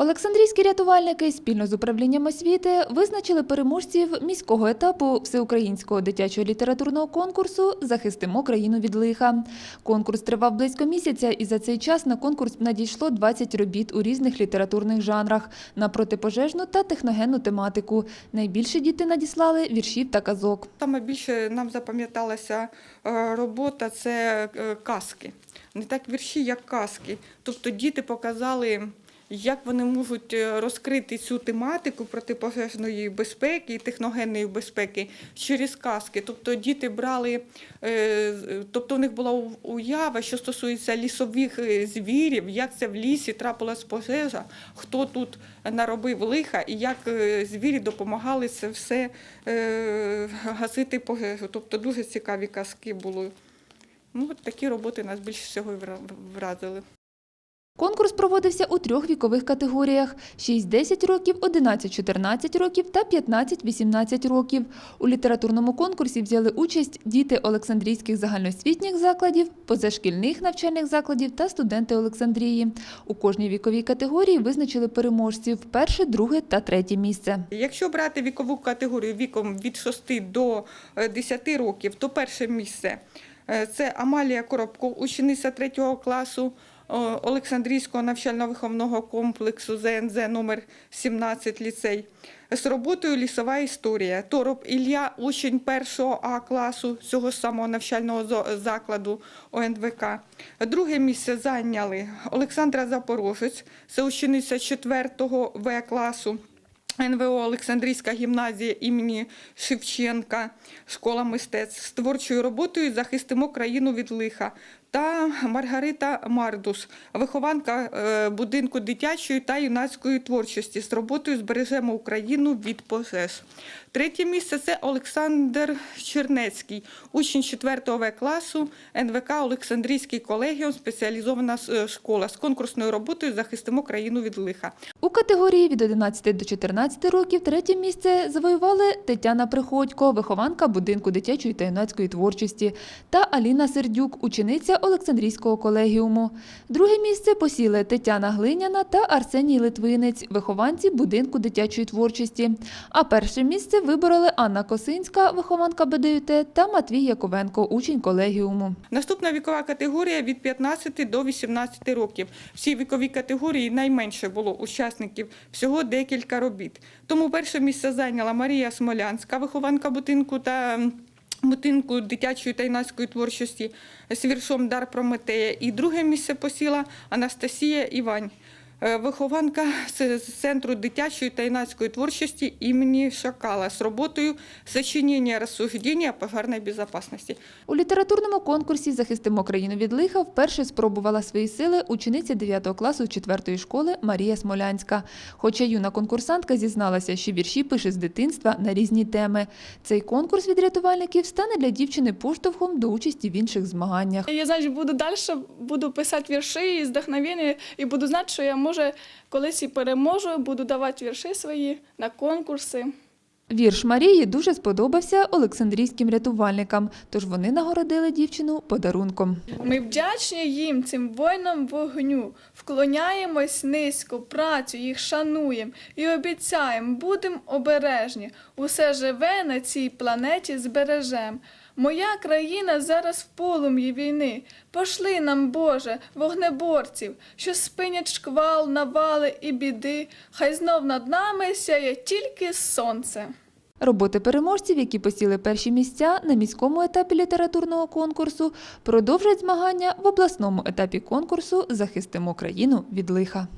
Олександрійські рятувальники спільно з управлінням освіти визначили переможців міського етапу всеукраїнського дитячого літературного конкурсу Захистимо країну від лиха. Конкурс тривав близько місяця, і за цей час на конкурс надійшло 20 робіт у різних літературних жанрах на протипожежну та техногенну тематику. Найбільше діти надіслали віршів та казок. Саме більше нам запам'яталася е, робота це е, казки. Не так вірші, як казки. Тобто діти показали, як вони можуть е, розкрити цю тематику протипожежної безпеки і техногенної безпеки через казки. Тобто діти брали, е, тобто у них була уява, що стосується лісових е, звірів, як це в лісі трапилась пожежа, хто тут наробив лиха і як звірі допомагали це все гасити пожежу. Тобто дуже цікаві казки були. Ну, такі роботи нас більше всього вразили. Конкурс проводився у трьох вікових категоріях: 6-10 років, 11-14 років та 15-18 років. У літературному конкурсі взяли участь діти Олександрійських загальноосвітніх закладів, позашкільних навчальних закладів та студенти Олександрії. У кожній віковій категорії визначили переможців перше, друге та третє місце. Якщо брати вікову категорію віком від 6 до е, 10 років, то перше місце е, це Амалія Коробко, учениця 3 класу е, Олександрійського навчально-виховного комплексу ЗНЗ номер 17 ліцей. З роботою лісова історія. Тороп Ілля, учень 1 А класу цього самого навчального закладу ОНВК. Друге місце зайняли Олександра Запорожець, це учениця 4 В класу. НВО Олександрійська гімназія імені Шевченка, школа мистецтв з творчою роботою захистимо країну від лиха. Та Маргарита Мардус, вихованка е, будинку дитячої та юнацької творчості з роботою збережемо Україну від пожеж. Третє місце це Олександр Чернецький, учень 4 В класу НВК Олександрійський колегіум, спеціалізована е, школа з конкурсною роботою захистимо країну від лиха. У категорії від 11 до 14 років третє місце завоювали Тетяна Приходько, вихованка будинку дитячої та юнацької творчості, та Аліна Сердюк, учениця Олександрійського колегіуму. Друге місце посіли Тетяна Глиняна та Арсеній Литвинець, вихованці будинку дитячої творчості. А перше місце вибороли Анна Косинська, вихованка БДЮТ, та Матвій Яковенко, учень колегіуму. Наступна вікова категорія від 15 до 18 років. В цій віковій категорії найменше було учасників, всього декілька робіт. Тому перше місце зайняла Марія Смолянська, вихованка будинку та будинку дитячої та юнацької творчості з віршом Дар Прометея. І друге місце посіла Анастасія Івань. Е, Вихованка з з центру дитячої та юнацької творчості імені Шакала з роботою сочинення розсуждення о пожарної безпечності. У літературному конкурсі Захистимо країну від лиха вперше спробувала свої сили учениця 9 класу 4 школи Марія Смолянська. Хоча юна конкурсантка зізналася, що вірші пише з дитинства на різні теми. Цей конкурс від рятувальників стане для дівчини поштовхом до участі в інших змаганнях. Я значить буду далі, буду писати вірші і вдохновення, і буду знати, що я може колись і переможу, буду давати вірші свої на конкурси. Вірш Марії дуже сподобався олександрійським рятувальникам, тож вони нагородили дівчину подарунком. Ми вдячні їм, цим воїнам вогню, вклоняємось низько, працю їх шануємо і обіцяємо, будемо обережні, усе живе на цій планеті збережем. Моя країна зараз в полум'ї війни. Пошли нам, Боже, вогнеборців, що спинять шквал, навали і біди. Хай знов над нами сяє тільки сонце. Роботи переможців, які посіли перші місця на міському етапі літературного конкурсу, продовжать змагання в обласному етапі конкурсу Захистимо країну від лиха.